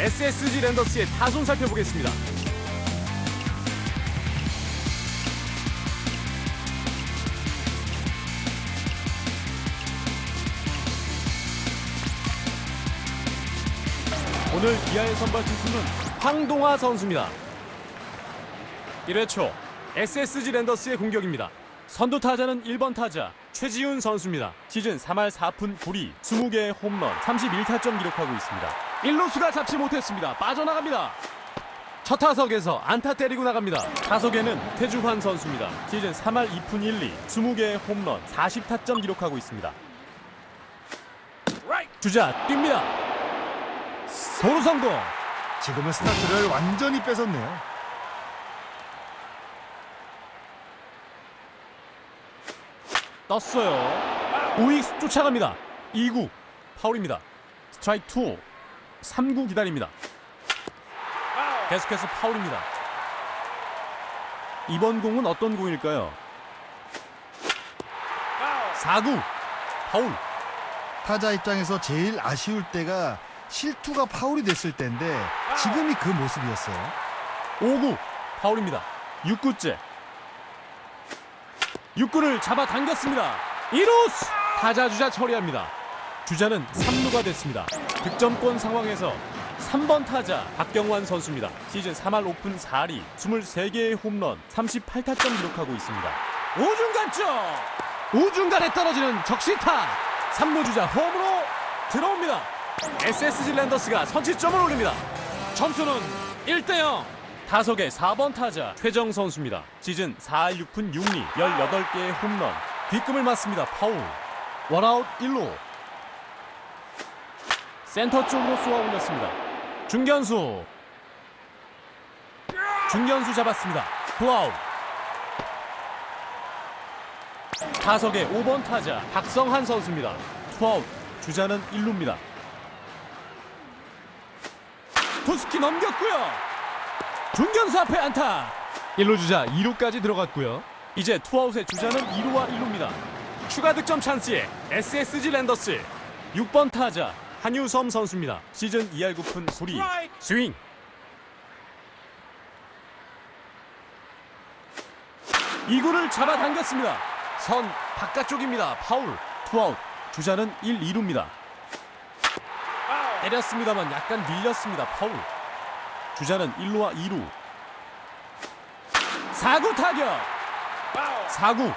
SSG 랜더스의 타순 살펴보겠습니다. 오늘 기아의 선발 투수는 황동화 선수입니다. 1회 초 SSG 랜더스의 공격입니다. 선두 타자는 1번 타자 최지훈 선수입니다. 시즌 3할 4푼 9리 20개의 홈런 31타점 기록하고 있습니다. 1루수가 잡지 못했습니다. 빠져나갑니다. 첫 타석에서 안타 때리고 나갑니다. 타석에는 태주환 선수입니다. 시즌 3할 2푼 1리 20개의 홈런 40타점 기록하고 있습니다. 주자 뜁니다. 도루 성공. 지금은 스타트를 완전히 뺏었네요. 떴어요. 우익수 쫓아갑니다. 2구 파울입니다. 스트라이크 2. 3구 기다립니다. 계속해서 파울입니다. 이번 공은 어떤 공일까요? 4구 파울. 타자 입장에서 제일 아쉬울 때가 실투가 파울이 됐을 때인데 지금이 그 모습이었어요. 5구 파울입니다. 6구째 6구를 잡아당겼습니다. 1루스 타자 주자 처리합니다. 주자는 3루가 됐습니다. 득점권 상황에서 3번 타자 박경환 선수입니다. 시즌 3할 오픈 4리 23개의 홈런 38타점 기록하고 있습니다. 우중간쪽 우중간에 떨어지는 적시타 3루 주자 홈으로 들어옵니다. SSG 랜더스가 선취점을 올립니다. 점수는 1대0 타석의 4번 타자 최정 선수입니다. 시즌 4할 6푼 6리 18개의 홈런 뒷금을 맞습니다. 파울 원아웃 1루 센터 쪽으로 쏘아 올렸습니다. 중견수 중견수 잡았습니다. 플라우 타석의 5번 타자 박성한 선수입니다. 투아웃 주자는 1루입니다. 투스키 넘겼고요. 중견수 앞에 안타. 1루 주자 2루까지 들어갔고요. 이제 투아웃의 주자는 2루와 1루입니다. 추가 득점 찬스에 SSG 랜더스 6번 타자 한유섬 선수입니다. 시즌 2할 9푼 소리 스윙. 이구를 잡아당겼습니다. 선 바깥쪽입니다. 파울. 투아웃. 주자는 1, 2루입니다. 때렸습니다만 약간 밀렸습니다. 파울. 주자는 1루와 2루. 4구 타격. 4구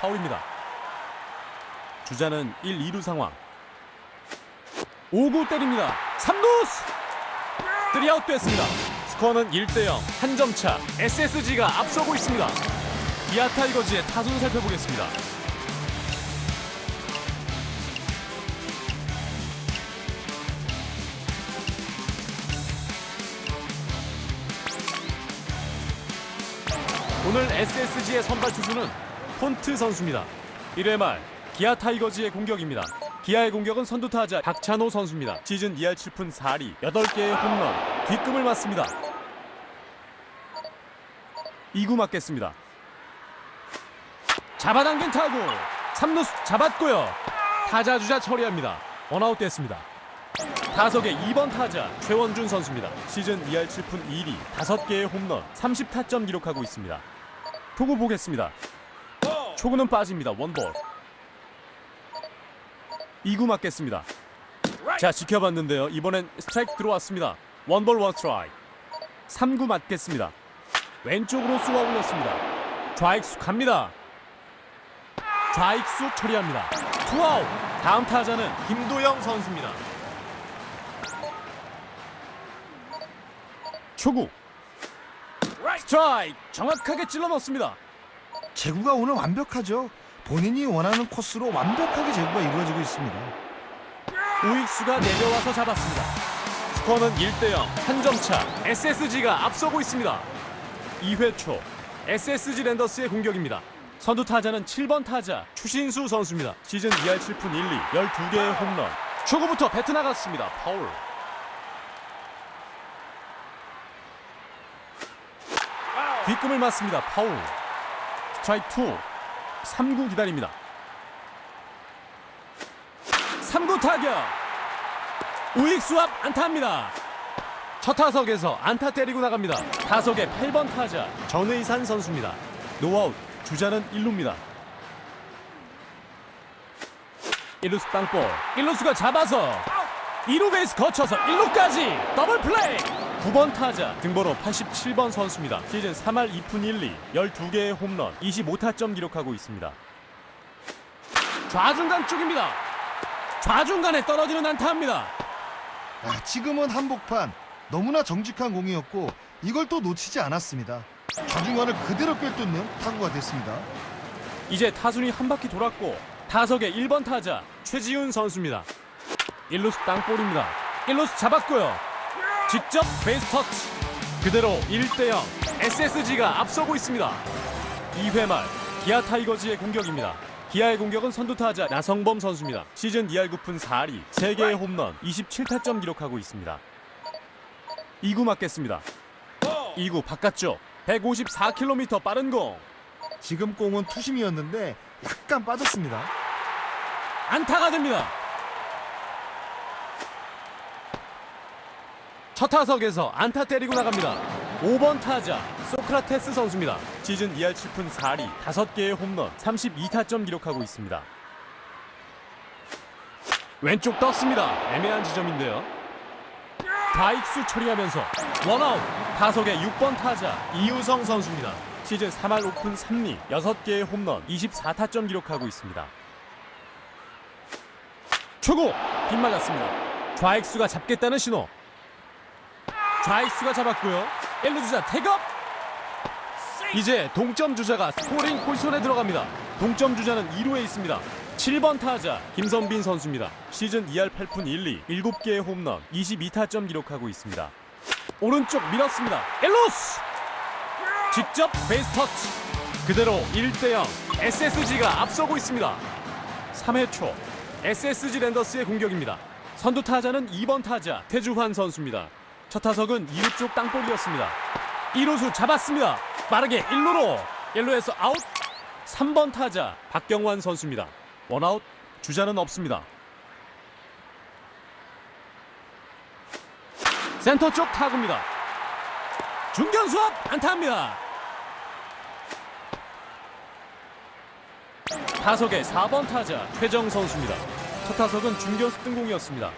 파울입니다. 주자는 1, 2루 상황. 5구 때립니다. 3루스. 뜨리아웃 됐습니다. 스코어는 1대0 한 점 차. SSG가 앞서고 있습니다. 기아 타이거즈의 타순 살펴보겠습니다. 오늘 SSG의 선발 투수는 폰트 선수입니다. 1회 말 기아 타이거즈의 공격입니다. 기아의 공격은 선두 타자 박찬호 선수입니다. 시즌 2할 7푼 4리 8개의 홈런 뒷금을 맞습니다. 2구 맞겠습니다. 잡아당긴 타구 3루수 잡았고요. 타자 주자 처리합니다. 원아웃 됐습니다. 타석의 2번 타자 최원준 선수입니다. 시즌 2할 7푼 2리 5개의 홈런 30타점 기록하고 있습니다. 투구 보겠습니다. 초구는 빠집니다. 원볼. 2구 맞겠습니다. 자 지켜봤는데요. 이번엔 스트라이크 들어왔습니다. 원볼 원스트라이크. 3구 맞겠습니다. 왼쪽으로 쏘아 올렸습니다. 좌익수 갑니다. 좌익수 처리합니다. 투아웃. 다음 타자는 김도영 선수입니다. 초구. 스트라이크 정확하게 찔러 넣습니다. 제구가 오늘 완벽하죠. 본인이 원하는 코스로 완벽하게 제구가 이루어지고 있습니다. 우익수가 내려와서 잡았습니다. 스코어는 1대 0 한 점 차. SSG가 앞서고 있습니다. 2회 초 SSG 랜더스의 공격입니다. 선두 타자는 7번 타자 추신수 선수입니다. 시즌 2할 7푼 1리 12개의 홈런. 초구부터 배트 나갔습니다. 파울. 뒷금을 맞습니다. 파울. 스트라이크 2. 3구 기다립니다. 3구 타격. 우익수 앞 안타입니다. 첫 타석에서 안타 때리고 나갑니다. 타석의 8번 타자 전의산 선수입니다. 노아웃 주자는 1루입니다. 1루수 땅볼 1루수가 잡아서 2루 베이스 거쳐서 1루까지 더블 플레이 9번 타자 등번호 87번 선수입니다. 시즌 3할 2푼 1리 12개의 홈런 25타점 기록하고 있습니다. 좌중간 쪽입니다. 좌중간에 떨어지는 안타입니다. 아, 지금은 한복판 너무나 정직한 공이었고 이걸 또 놓치지 않았습니다. 좌중간을 그대로 꿰뚫는 타구가 됐습니다. 이제 타순이 한 바퀴 돌았고 타석의 1번 타자 최지훈 선수입니다. 1루수 땅볼입니다. 1루수 잡았고요. 직접 베이스 터치. 그대로 1대0 SSG가 앞서고 있습니다. 2회 말 기아 타이거즈의 공격입니다. 기아의 공격은 선두 타자 나성범 선수입니다. 시즌 2할 9푼 4리 3개의 홈런 27타점 기록하고 있습니다. 2구 맞겠습니다. 2구 바깥쪽 154km 빠른 공 지금 공은 투심이었는데 약간 빠졌습니다. 안타가 됩니다. 첫 타석에서 안타 때리고 나갑니다. 5번 타자 소크라테스 선수입니다. 시즌 2할 7푼 4리 5개의 홈런 32타점 기록하고 있습니다. 왼쪽 떴습니다. 애매한 지점인데요. 다익수 처리하면서 원아웃 타석의 6번 타자 이우성 선수입니다. 시즌 3할 오픈 3리 6개의 홈런 24타점 기록하고 있습니다. 초구 빗맞았습니다. 좌익수가 잡겠다는 신호. 좌익수가 잡았고요. 1루 주자 태업. 이제 동점 주자가 스코링 포지션에 들어갑니다. 동점 주자는 2루에 있습니다. 7번 타자 김선빈 선수입니다. 시즌 2할 8푼 1리 7개의 홈런 22타점 기록하고 있습니다. 오른쪽 밀었습니다. 엘로스 직접 베이스 터치 그대로 1대0 SSG가 앞서고 있습니다. 3회 초 SSG 랜더스의 공격입니다. 선두 타자는 2번 타자 태주환 선수입니다. 첫 타석은 2루 쪽 땅볼이었습니다. 1루수 잡았습니다. 빠르게 1루로 1루에서 아웃 3번 타자 박경환 선수입니다. 원아웃 주자는 없습니다. 센터 쪽 타구입니다. 중견수 앞 안타입니다. 타석의 4번 타자 최정 선수입니다. 첫 타석은 중견수 뜬공이었습니다.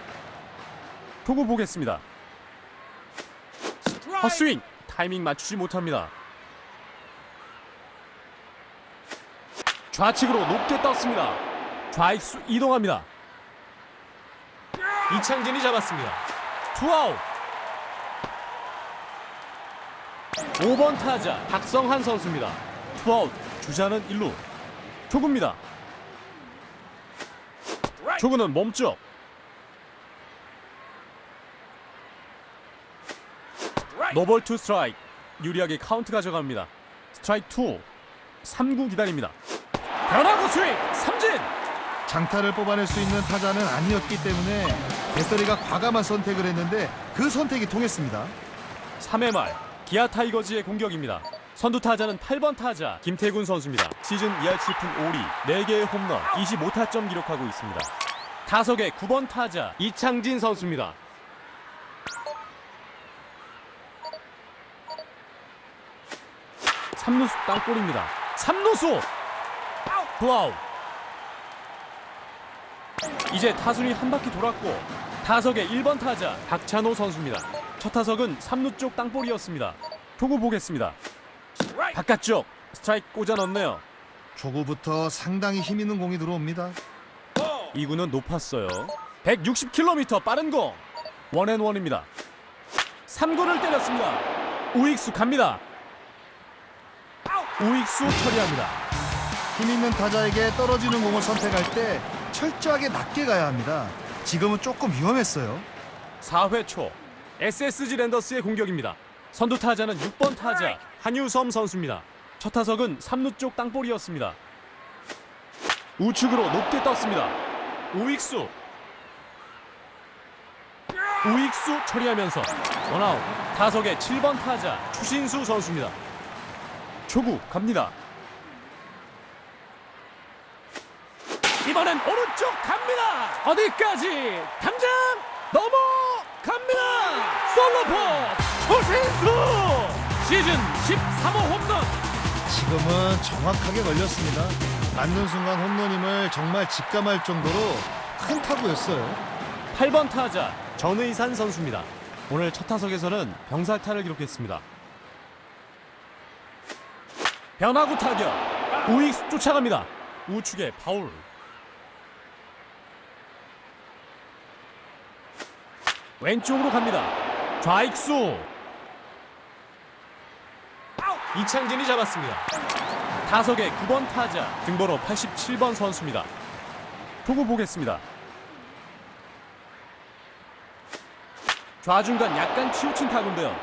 투구 보겠습니다. 헛스윙 타이밍 맞추지 못합니다. 좌측으로 높게 떴습니다. 좌익수 이동합니다. 이창진이 잡았습니다. 투아웃. 5번 타자 박성한 선수입니다. 투아웃 주자는 1루. 초구입니다. 초구는 몸쪽. 노볼 투 스트라이크. 유리하게 카운트 가져갑니다. 스트라이크 2. 3구 기다립니다. 변화구 스윙 삼진. 장타를 뽑아낼 수 있는 타자는 아니었기 때문에 배터리가 과감한 선택을 했는데 그 선택이 통했습니다. 3회 말 기아 타이거즈의 공격입니다. 선두 타자는 8번 타자 김태군 선수입니다. 시즌 2할 7푼 5리 4개의 홈런 25타점 기록하고 있습니다. 타석의 9번 타자 이창진 선수입니다. 삼루수 땅볼입니다. 삼루수 블아웃 이제 타순이 한 바퀴 돌았고 타석의 1번 타자 박찬호 선수입니다. 첫 타석은 3루 쪽 땅볼이었습니다. 투구 보겠습니다. 바깥쪽 스트라이크 꽂아 넣네요. 초구부터 상당히 힘 있는 공이 들어옵니다. 2구는 높았어요. 160km 빠른 공. 원앤원입니다. 3구를 때렸습니다. 우익수 갑니다. 우익수 처리합니다. 힘 있는 타자에게 떨어지는 공을 선택할 때 철저하게 낮게 가야 합니다. 지금은 조금 위험했어요. 4회 초 SSG 랜더스의 공격입니다. 선두 타자는 6번 타자 한유섬 선수입니다. 첫 타석은 3루 쪽 땅볼이었습니다. 우측으로 높게 떴습니다. 우익수 우익수 처리하면서 원아웃 타석의 7번 타자 추신수 선수입니다. 초구 갑니다. 이번엔 오른쪽 갑니다. 어디까지? 당장 갑니다. 솔로포 초신수 시즌 13호 홈런. 지금은 정확하게 걸렸습니다. 맞는 순간 홈런임을 정말 직감할 정도로 큰 타구였어요. 8번 타자 전의산 선수입니다. 오늘 첫 타석에서는 병살타를 기록했습니다. 변화구 타격 우익수 쫓아갑니다. 우측에 파울. 왼쪽으로 갑니다. 좌익수 이창진이 잡았습니다. 타석의 9번 타자 등번호 87번 선수입니다. 투구 보겠습니다. 좌중간 약간 치우친 타구인데요.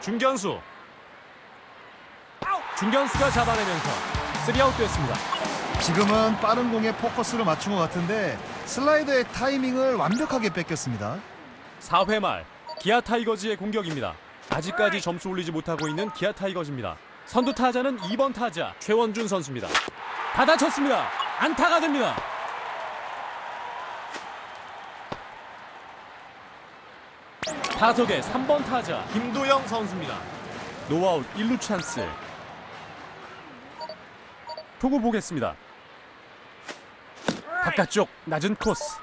중견수. 중견수가 잡아내면서 3아웃 됐습니다. 지금은 빠른 공에 포커스를 맞춘 것 같은데 슬라이더의 타이밍을 완벽하게 뺏겼습니다. 4회 말 기아 타이거즈의 공격입니다. 아직까지 점수 올리지 못하고 있는 기아 타이거즈입니다. 선두 타자는 2번 타자 최원준 선수입니다. 받아쳤습니다. 안타가 됩니다. 타석의 3번 타자 김도영 선수입니다. 노아웃 1루 찬스. 투구 보겠습니다. 바깥쪽 낮은 코스.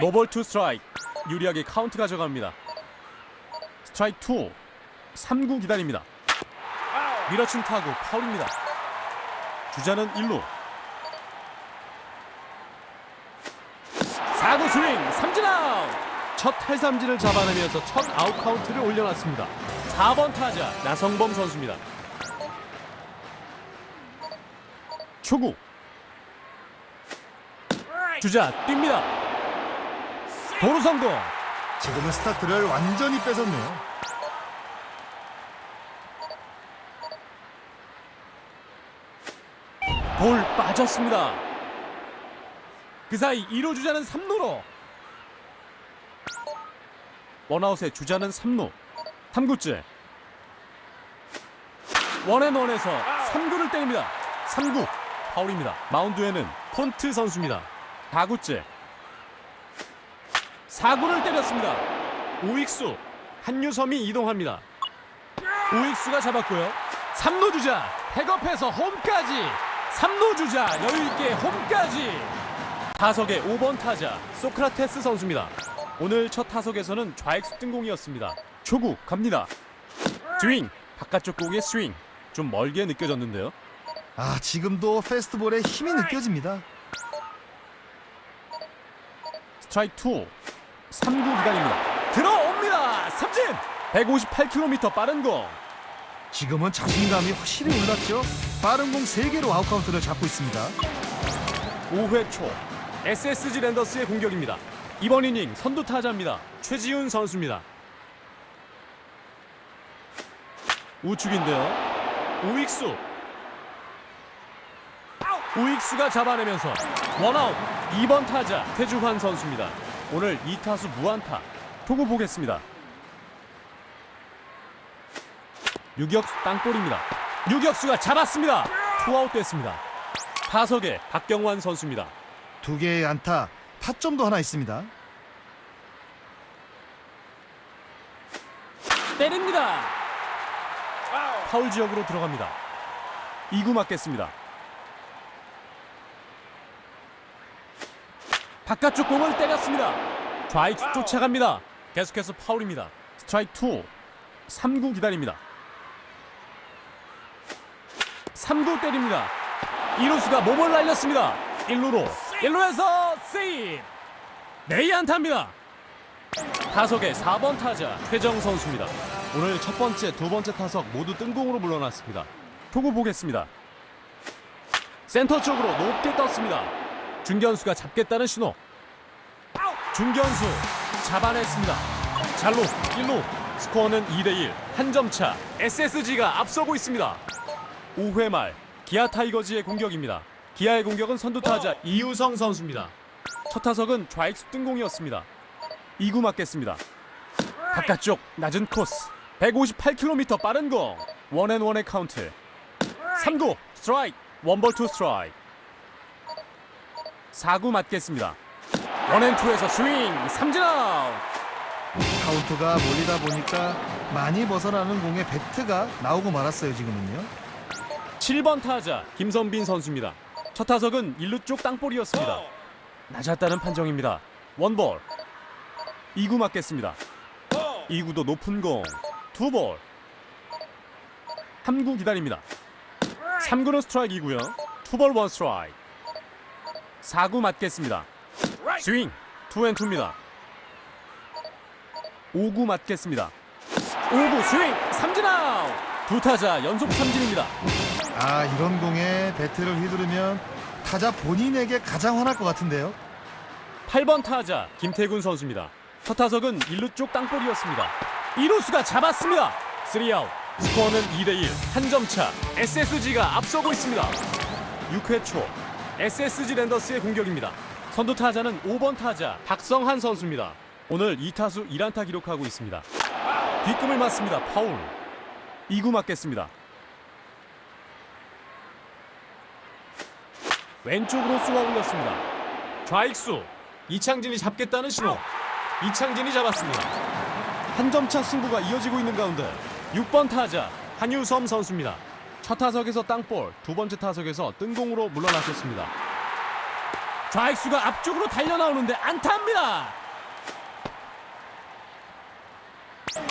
노볼 투 스트라이크. 유리하게 카운트 가져갑니다. 스트라이크 2 3구 기다립니다. 밀어친 타구 파울입니다. 주자는 1루. 4구 스윙 삼진 아웃. 첫 탈삼진을 잡아내면서 첫 아웃 카운트를 올려놨습니다 4번 타자 나성범 선수입니다. 초구. 주자 뜁니다. 도루 성공. 지금은 스타트를 완전히 뺏었네요. 볼 빠졌습니다. 그 사이 1루 주자는 3루로. 원아웃의 주자는 3루 3구째 원앤원에서 3구를 때립니다. 3구 파울입니다. 마운드에는 폰트 선수입니다. 4구째 4구를 때렸습니다. 우익수 한유섬이 이동합니다. 우익수가 잡았고요. 3루 주자 백업해서 홈까지 3루 주자 여유있게 홈까지 타석의 5번 타자 소크라테스 선수입니다. 오늘 첫 타석에서는 좌익수 뜬공이었습니다. 초구 갑니다. 스윙 바깥쪽 공의 스윙 좀 멀게 느껴졌는데요. 아 지금도 페스트볼에 힘이 느껴집니다. 스트라이크 2 3구 기다립니다. 들어옵니다. 삼진 158km 빠른 공 지금은 자신감이 확실히 올랐죠. 빠른 공 3개로 아웃카운트를 잡고 있습니다. 5회 초 SSG 랜더스의 공격입니다. 이번 이닝 선두 타자입니다. 최지훈 선수입니다. 우측인데요. 우익수. 우익수가 잡아내면서 원아웃 2번 타자 태주환 선수입니다. 오늘 2타수 무안타. 투구 보겠습니다. 유격수 땅볼입니다. 유격수가 잡았습니다. 투아웃 됐습니다. 타석에 박경환 선수입니다. 두 개의 안타, 타점도 하나 있습니다. 때립니다. 파울 지역으로 들어갑니다. 2구 맞겠습니다. 바깥쪽 공을 때렸습니다. 좌익수 쫓아갑니다. 계속해서 파울입니다. 스트라이크 2. 3구 기다립니다. 3구 때립니다. 2루수가 몸을 날렸습니다. 1루로 1루에서 세이브. 내이 안타입니다. 타석의 4번 타자 최정 선수입니다. 오늘 첫 번째, 두 번째 타석 모두 뜬공으로 물러났습니다. 투구 보겠습니다. 센터 쪽으로 높게 떴습니다. 중견수가 잡겠다는 신호. 중견수 잡아냈습니다. 잘로 1루 스코어는 2대1 한 점 차 SSG가 앞서고 있습니다. 5회 말 기아 타이거즈의 공격입니다. 기아의 공격은 선두 타자 이우성 선수입니다. 첫 타석은 좌익수 뜬공이었습니다. 2구 맞겠습니다. 바깥쪽 낮은 코스 158km 빠른 공 원앤원의 카운트 3구 스트라이크 원볼 투 스트라이크 4구 맞겠습니다. 원앤투에서 스윙 삼진 아웃. 카운트가 몰리다 보니까 많이 벗어나는 공에 배트가 나오고 말았어요 지금은요 7번 타자 김선빈 선수입니다. 첫 타석은 1루 쪽 땅볼이었습니다. 낮았다는 판정입니다. 원볼. 2구 맞겠습니다. 2구도 높은 공. 두볼. 3구 기다립니다. 3구는 스트라이크이고요. 투볼 원 스트라이크. 4구 맞겠습니다. 스윙. 투앤투입니다. 5구 맞겠습니다. 5구 스윙. 삼진 아웃. 두 타자 연속 삼진입니다. 아 이런 공에 배트를 휘두르면 타자 본인에게 가장 화날 것 같은데요 8번 타자 김태군 선수입니다. 첫 타석은 1루 쪽 땅볼이었습니다. 2루수가 잡았습니다. 3아웃. 스코어는 2대1 한 점 차. SSG가 앞서고 있습니다. 6회 초 SSG 랜더스의 공격입니다. 선두 타자는 5번 타자 박성한 선수입니다. 오늘 2타수 1안타 기록하고 있습니다. 뒷꿈을 맞습니다. 파울. 2구 맞겠습니다. 왼쪽으로 쏘아 올렸습니다. 좌익수 이창진이 잡겠다는 신호. 이창진이 잡았습니다. 한 점 차 승부가 이어지고 있는 가운데 6번 타자 한유섬 선수입니다. 첫 타석에서 땅볼, 두 번째 타석에서 뜬공으로 물러나셨습니다. 좌익수가 앞쪽으로 달려 나오는데 안타입니다.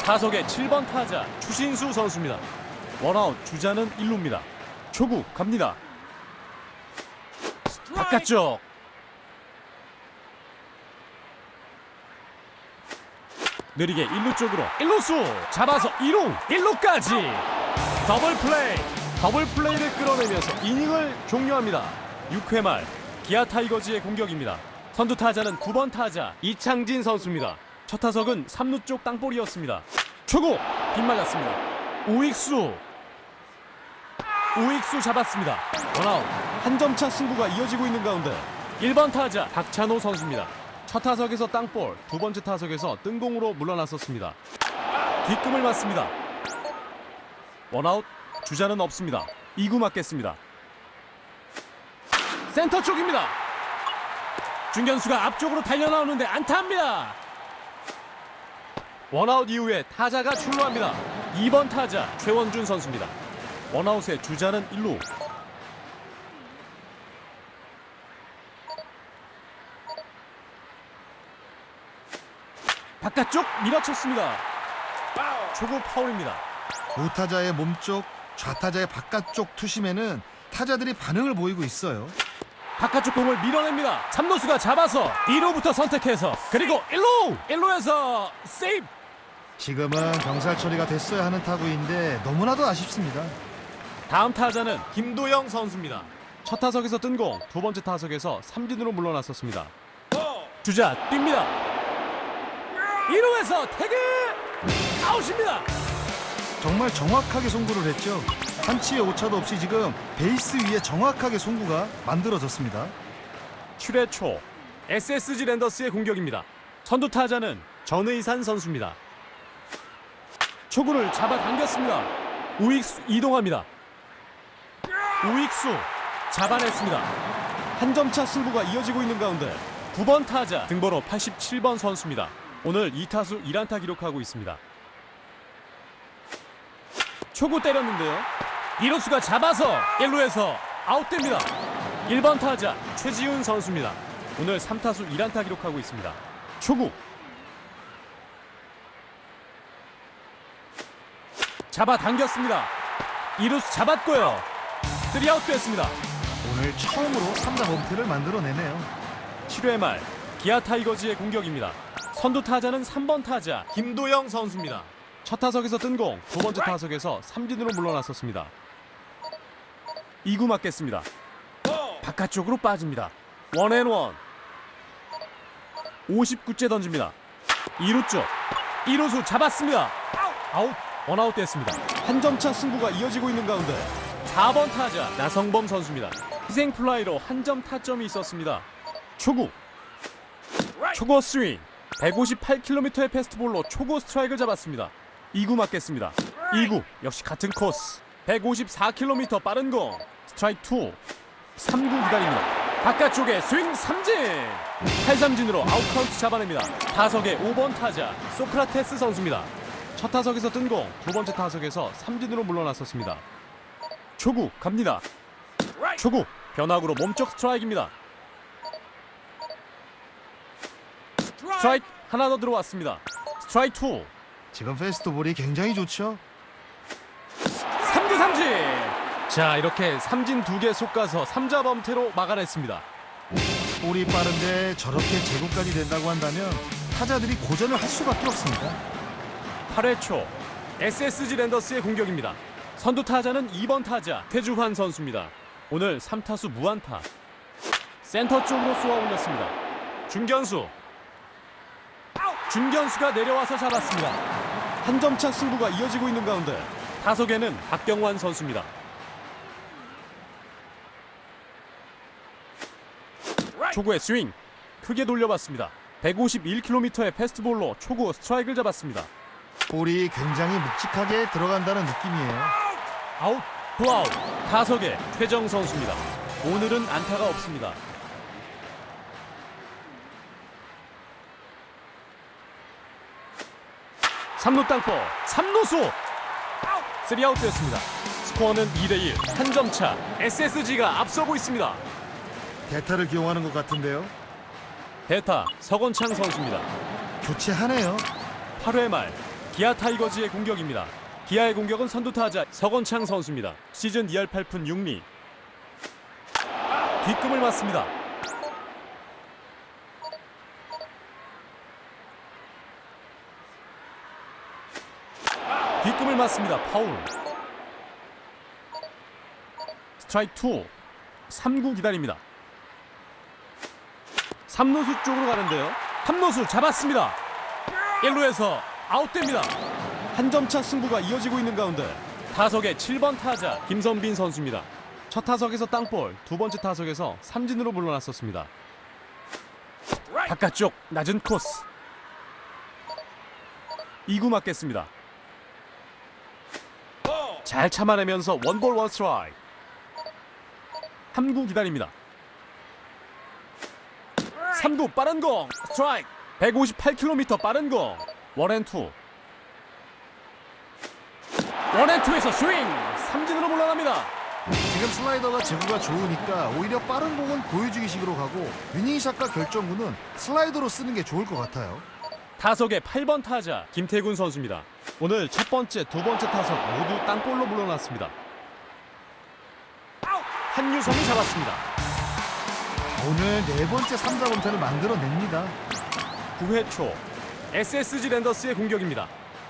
타석의 7번 타자 추신수 선수입니다. 원아웃 주자는 1루입니다. 초구 갑니다. 바깥쪽 느리게 1루 쪽으로 1루수 잡아서 2루 1루까지. 더블 플레이. 더블 플레이를 끌어내면서 이닝을 종료합니다. 6회 말 기아 타이거즈의 공격입니다. 선두 타자는 9번 타자 이창진 선수입니다. 첫 타석은 3루 쪽 땅볼이었습니다. 초구 빗맞았습니다. 우익수. 우익수 잡았습니다. 원아웃. 한 점차 승부가 이어지고 있는 가운데 1번 타자 박찬호 선수입니다 첫 타석에서 땅볼, 두 번째 타석에서 뜬공으로 물러났었습니다. 뒷꿈을 맞습니다. 원아웃, 주자는 없습니다. 2구 맞겠습니다. 센터 쪽입니다. 중견수가 앞쪽으로 달려나오는데 안타입니다. 원아웃 이후에 타자가 출루합니다. 2번 타자 최원준 선수입니다. 원아웃의 주자는 1루. 바깥쪽 밀어쳤습니다. 초구 파울입니다. 우타자의 몸쪽 좌타자의 바깥쪽 투심에는 타자들이 반응을 보이고 있어요 바깥쪽 공을 밀어냅니다. 삼루수가 잡아서 2루부터 선택해서 그리고 1루! 1루에서 세이브! 지금은 경살 처리가 됐어야 하는 타구인데 너무나도 아쉽습니다 다음 타자는 김도영 선수입니다. 첫 타석에서 뜬 공, 두 번째 타석에서 삼진으로 물러났었습니다. 주자 뜁니다. 1루에서 태그! 아웃입니다. 정말 정확하게 송구를 했죠 한치의 오차도 없이 지금 베이스 위에 정확하게 송구가 만들어졌습니다 7회 초 SSG 랜더스의 공격입니다. 선두 타자는 전의산 선수입니다. 초구를 잡아당겼습니다. 우익수 이동합니다. 우익수 잡아냈습니다. 한 점차 승부가 이어지고 있는 가운데 9번 타자 등번호 87번 선수입니다. 오늘 2타수 1안타 기록하고 있습니다. 초구 때렸는데요. 이루수가 잡아서 1루에서 아웃됩니다. 1번 타자 최지훈 선수입니다. 오늘 3타수 1안타 기록하고 있습니다. 초구 잡아당겼습니다. 이루수 잡았고요. 3아웃 됐습니다. 오늘 처음으로 3자 범퇴를 만들어내네요 7회 말 기아 타이거즈의 공격입니다. 선두 타자는 3번 타자 김도영 선수입니다. 첫 타석에서 뜬 공, 두 번째 타석에서 삼진으로 물러났었습니다. 2구 맞겠습니다. 바깥쪽으로 빠집니다. 원앤원 59째 던집니다. 2루 쪽 1루수 잡았습니다. 아웃 원아웃 됐습니다. 한 점차 승부가 이어지고 있는 가운데 4번 타자 나성범 선수입니다. 희생 플라이로 한 점 타점이 있었습니다. 초구 초고 스윙 158km의 패스트볼로 초고 스트라이크를 잡았습니다 2구 맞겠습니다 2구 역시 같은 코스 154km 빠른 공 스트라이크 2 3구 기다립니다 바깥쪽에 스윙 삼진. 탈삼진으로 아웃 카운트 잡아냅니다. 타석의 5번 타자 소크라테스 선수입니다. 첫 타석에서 뜬 공, 두 번째 타석에서 삼진으로 물러났었습니다. 초구 갑니다. 초구 변화구로 몸쪽 스트라이크입니다. 스트라이크 하나 더 들어왔습니다. 스트라이크 투 지금 페스트볼이 굉장히 좋죠. 3구 삼진. 자 이렇게 삼진 두개 속가서 삼자 범퇴로 막아냈습니다. 볼이 빠른데 저렇게 제구까지 된다고 한다면 타자들이 고전을 할 수밖에 없습니다. 8회 초 SSG 랜더스의 공격입니다. 선두 타자는 2번 타자 태주환 선수입니다. 오늘 3타수 무안타. 센터 쪽으로 쏘아 올렸습니다. 중견수. 중견수가 내려와서 잡았습니다. 한 점차 승부가 이어지고 있는 가운데 타석에는 박경환 선수입니다. 초구의 스윙 크게 돌려봤습니다. 151km의 패스트볼로 초구 스트라이크를 잡았습니다. 볼이 굉장히 묵직하게 들어간다는 느낌이에요. 아웃 투아웃 타석에 최정 선수입니다. 오늘은 안타가 없습니다. 삼루 땅볼 삼루수 3아웃 되었습니다. 스코어는 2대1 한 점 차 SSG가 앞서고 있습니다. 대타를 기용하는 것 같은데요. 대타 서건창 선수입니다. 교체하네요. 8회 말 기아 타이거즈의 공격입니다. 기아의 공격은 선두 타자 서건창 선수입니다. 시즌 2할 8푼 6리. 뒷금을 맞습니다. 뒷금을 맞습니다. 파울. 스트라이크 2. 3구 기다립니다. 3루수 쪽으로 가는데요. 3루수 잡았습니다. 1루에서 아웃됩니다. 한 점차 승부가 이어지고 있는 가운데 타석의 7번 타자 김선빈 선수입니다. 첫 타석에서 땅볼, 두 번째 타석에서 삼진으로 물러났었습니다. 바깥쪽 낮은 코스. 2구 맞겠습니다. 잘 참아내면서 원볼 원 스트라이크. 3구 기다립니다. 3구 빠른 공 스트라이크 158km 빠른 공 원앤투 원앤투에서 스윙 삼진으로 물러납니다 지금 슬라이더가 제구가 좋으니까 오히려 빠른 공은 보여주기 식으로 가고 위닝샷과 결정구는 슬라이더로 쓰는 게 좋을 것 같아요. 타석의 8번 타자 김태군 선수입니다 오늘 첫 번째 두 번째 타석 모두 땅볼로 물러났습니다 한유성이 잡았습니다 오늘 네 번째 3자 범퇴를 만들어냅니다. 9회 초 SSG 랜더스의 공격입니다.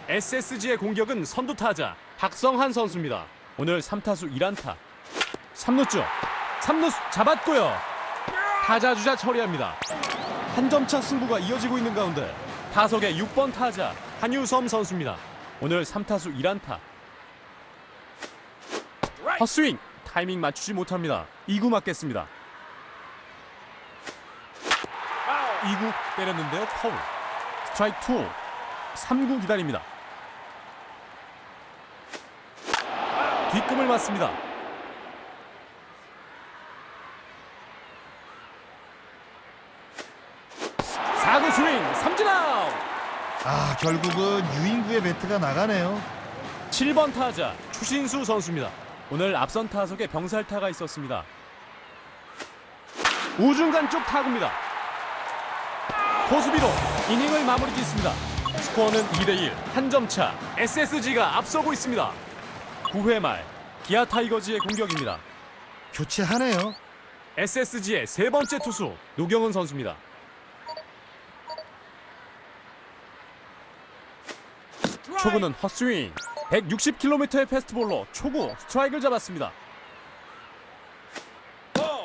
SSG의 공격은 선두 타자 박성한 선수입니다. 오늘 3타수 1안타. 3루쪽 3루수 잡았고요. 타자 주자 처리합니다. 한 점 차 승부가 이어지고 있는 가운데 타석의 6번 타자 한유섬 선수입니다. 오늘 3타수 1안타. 헛스윙 타이밍 맞추지 못합니다. 2구 맞겠습니다. 2구 때렸는데요 파울 스트라이크 2 3구 기다립니다 뒷금을 맞습니다 사구 스윙 삼진 아웃 아 결국은 유인구의 배트가 나가네요. 7번 타자 추신수 선수입니다. 오늘 앞선 타석에 병살타가 있었습니다. 우중간 쪽 타구입니다. 호수비로 이닝을 마무리 짓습니다. 스코어는 2대1 한 점 차 SSG가 앞서고 있습니다. 9회 말 기아 타이거즈의 공격입니다. 교체하네요. SSG의 세 번째 투수 노경은 선수입니다 초구는 헛스윙. 160km의 패스트볼로 초구 스트라이크를 잡았습니다.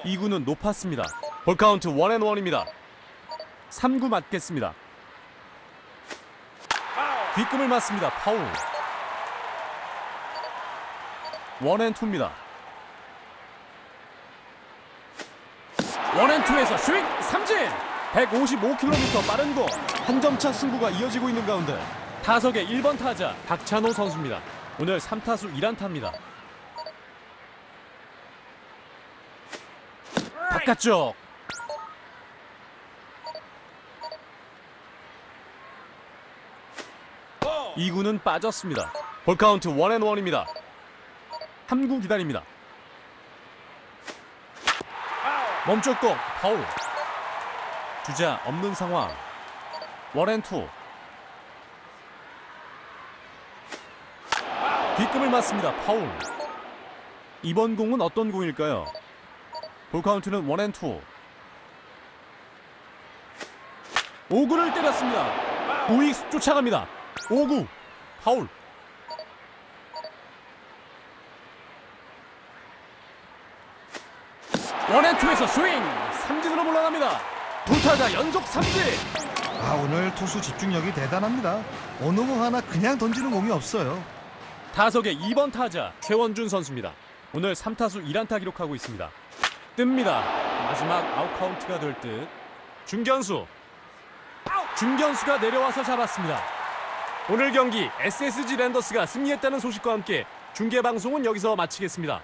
2구는 높았습니다. 볼카운트 원앤원입니다. 3구 맞겠습니다. 뒷금을 맞습니다. 파울. 원앤투입니다. 원앤투에서 스윙 삼진. 155km 빠른 공 한 점차 승부가 이어지고 있는 가운데 타석의 1번 타자 박찬호 선수입니다 오늘 3타수 1안타입니다 바깥쪽. 이구는 빠졌습니다. 볼 카운트 원앤원입니다. 3구 기다립니다. 멈췄고 파울. 주자 없는 상황. 원앤투. 뒷금을 맞습니다. 파울. 이번 공은 어떤 공일까요? 볼 카운트는 원앤투. 5구를 때렸습니다. 우익 쫓아갑니다. 5구 파울. 원앤투에서 스윙 삼진으로 물러납니다. 두 타자 연속 삼진. 아 오늘 투수 집중력이 대단합니다. 어느 공 하나 그냥 던지는 공이 없어요. 타석의 2번 타자 최원준 선수입니다. 오늘 3타수 1안타 기록하고 있습니다. 뜹니다. 마지막 아웃 카운트가 될 듯. 중견수. 중견수가 내려와서 잡았습니다. 오늘 경기 SSG 랜더스가 승리했다는 소식과 함께 중계 방송은 여기서 마치겠습니다.